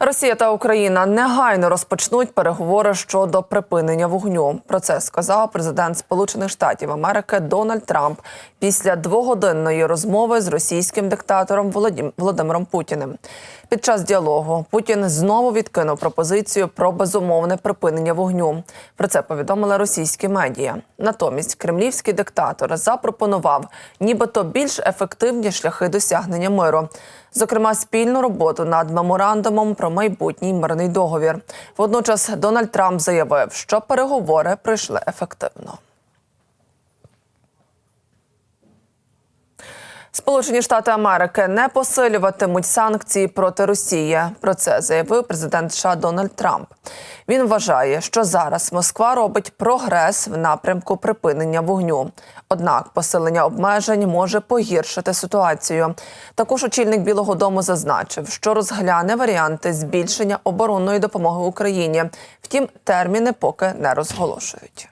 Росія та Україна негайно розпочнуть переговори щодо припинення вогню. Про це сказав президент Сполучених Штатів Америки Дональд Трамп після двогодинної розмови з російським диктатором Володимиром Путіним. Під час діалогу Путін знову відкинув пропозицію про безумовне припинення вогню. Про це повідомили російські медіа. Натомість кремлівський диктатор запропонував нібито більш ефективні шляхи досягнення миру. Зокрема, спільну роботу над меморандумом про майбутній мирний договір. Водночас Дональд Трамп заявив, що переговори пройшли ефективно. Сполучені Штати Америки не посилюватимуть санкції проти Росії. Про це заявив президент США Дональд Трамп. Він вважає, що зараз Москва робить прогрес в напрямку припинення вогню. Однак посилення обмежень може погіршити ситуацію. Також очільник Білого Дому зазначив, що розгляне варіанти збільшення оборонної допомоги Україні. Втім, терміни поки не розголошують.